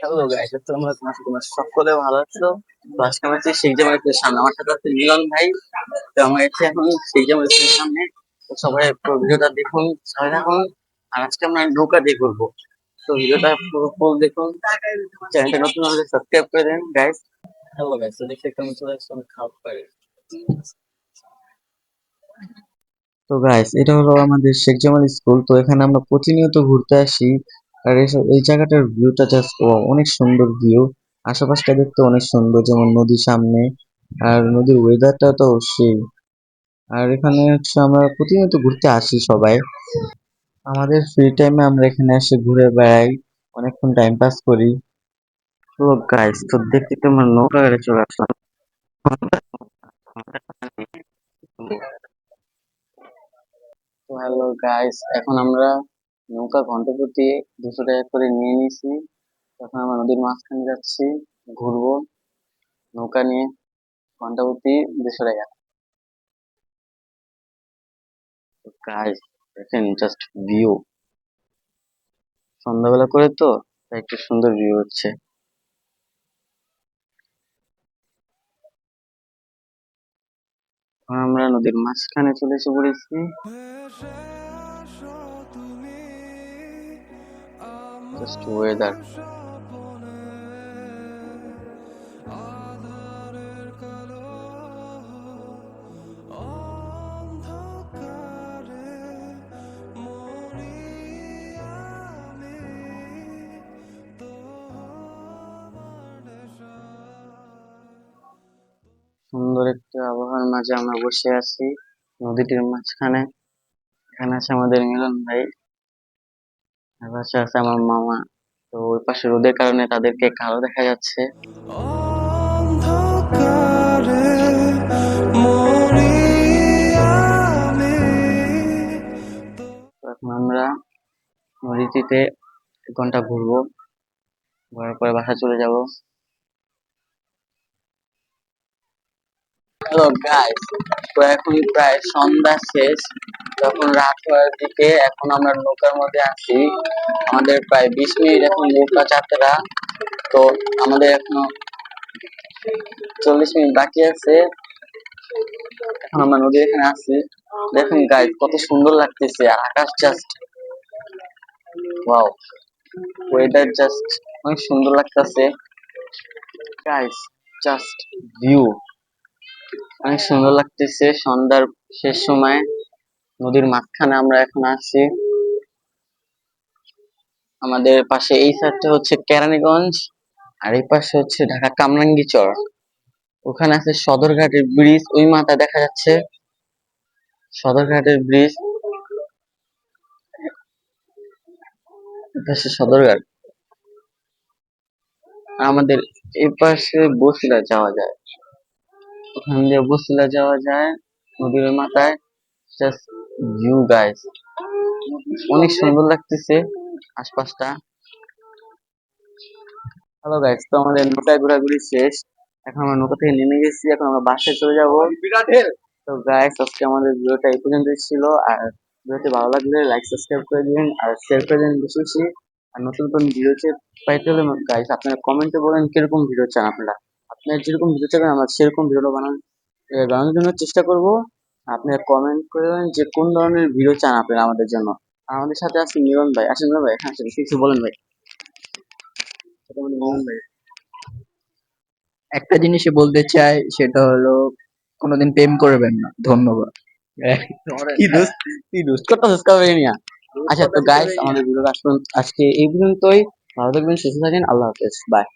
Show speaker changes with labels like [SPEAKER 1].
[SPEAKER 1] Hello guys তোমরা তোমার সকলে ভালো আছো? আজকে আমরা হচ্ছে শেখ জামাল স্কুলের সামনে। আমার সাথে আছে মিলন ভাই। তো আমরা হচ্ছে এখন শেখ জামাল স্কুলের সামনে। তো সবাই পুরো ভিডিওটা দেখুন সবাই দেখুন আর আজকে আমরা নৌকা দিয়ে ঘুরবো। তো ভিডিওটা পুরো ফুল দেখুন। চ্যানেলটা নতুন হলে সাবস্ক্রাইব করে দেন গাইস হ্যালো গাইস তো দেখতে কেমন চলে আসছে আমি খাওয়া পারি। তো গাইস এটা হলো আমাদের শেখ জামাল স্কুল। তো এখানে আমরা প্রতিনিয়ত ঘুরতে আসি। আর এসব এই জায়গাটার ভিউটা জাস্ট অনেক সুন্দর ভিউ আশেপাশটা দেখতে অনেক সুন্দর, যেমন নদীর সামনে। আর নদীর ওয়েদারটা তো সেই আর এখানে হচ্ছে আমরা প্রতিনিয়ত ঘুরতে আসি সবাই। আমাদের ফ্রি টাইমে আমরা এখানে এসে ঘুরে বেড়াই, অনেকক্ষণ টাইম পাস করি। তো গাইস তো দেখতে আমরা নৌকা গাড়ি চলে আসলাম। হ্যালো গাইস এখন আমরা নৌকা ঘণ্টা প্রতি দুশো টাকা করে নিয়ে নিয়েছি। এখন আমরা নদীর মাঝখানে যাচ্ছি, ঘুরবো। নৌকা নিয়ে ঘণ্টা প্রতি দুশো টাকা। গাইস দেখেন জাস্ট ভিউ সন্ধ্যাবেলা করে তো একটু সুন্দর ভিউ হচ্ছে। আমরা নদীর মাঝখানে চলে এসে পড়েছি। জাস্ট ওয়েদার সুন্দর একটা আবহাওয়ার মাঝে আমরা বসে আছি। নদীটির মাঝখানে। এখানে আছে আমাদের মিলন ভাই। আর পাশে আছে আমার মামা। তো ওই পাশে রোদের কারণে তাদেরকে কালো দেখা যাচ্ছে। এখন আমরা নদীটিতে এক ঘণ্টা ঘুরবো। ঘোরার পরে বাসা চলে যাব। হ্যালো গাইস তো এখন প্রায় সন্ধ্যা শেষ। যখন রাত হওয়ার দিকে এখন আমরা নৌকার মধ্যে আছি, আমাদের প্রায় বিশ মিনিট এখন নৌকা যাত্রা। তো আমাদের এখনও চল্লিশ মিনিট বাকি আছে। এখন আমরা নদীর এখানে আছি। দেখুন গাইস কত সুন্দর লাগতেছে। আকাশ জাস্ট ওয়াও ওয়েদার জাস্ট অনেক সুন্দর লাগতেছে। গাইস জাস্ট ভিউ অনেক সুন্দর লাগতেছে সন্ধ্যার শেষ সময়। নদীর মাঝখানে আমরা এখন আছি। আমাদের পাশে এই সাইডটা হচ্ছে কেরানীগঞ্জ, আর এই পাশে হচ্ছে ঢাকা কামরাঙ্গীচর। ওখানে আছে সদরঘাটের ব্রিজ ওই মাথা দেখা যাচ্ছে সদরঘাটের ব্রিজ পাশে সদরঘাট। আমাদের এই পাশে বসিলা যাওয়া যায়। ওখান দিয়ে বসিলা যাওয়া যায় নদীর মাথায়। ভিউ গাইস অনেক সুন্দর লাগতেছে আশপাশটা। হ্যালো গাইস তো আমাদের নৌকায় ঘোরাঘুরি শেষ। এখন আমরা নৌকা থেকে নেমে গেছি। এখন আমরা বাসায় চলে যাব। তো গাইস আজকে আমাদের ভিডিওটা এই পর্যন্তই ছিল। আর ভিডিওটি ভালো লাগলে লাইক সাবস্ক্রাইব করে দিন আর শেয়ার করে দিন বেশি বেশি। আর নতুন নতুন ভিডিও পাইতে হলে গাইস আপনারা কমেন্টে বলেন কীরকম ভিডিও চান আপনারা। আপনারা যেরকম ভিডিও চাবেন, আমরা সেরকম ভিডিও বানান বানানোর জন্য চেষ্টা করব। আপনারা কমেন্ট করবেন যে কোন ধরনের ভিডিও চান আপনারা আমাদের জন্য। আমাদের সাথে আছে মিলন ভাই। আসেন মিলন ভাই হ্যাঁ সেটা কিছু বলেন ভাই। মিলন ভাই।
[SPEAKER 2] একটা জিনিসই বলতে চাই সেটা হলো কোনোদিন প্রেম করবেন না। ধন্যবাদ।
[SPEAKER 1] কি দোস্ত কি দোস্ত নিয়া? আচ্ছা তো গাইস আমাদের ভিডিও আসুন। আজকে এই পর্যন্তই। ভালো থাকবেন সুস্থ থাকেন। আল্লাহ হাফেজ। বাই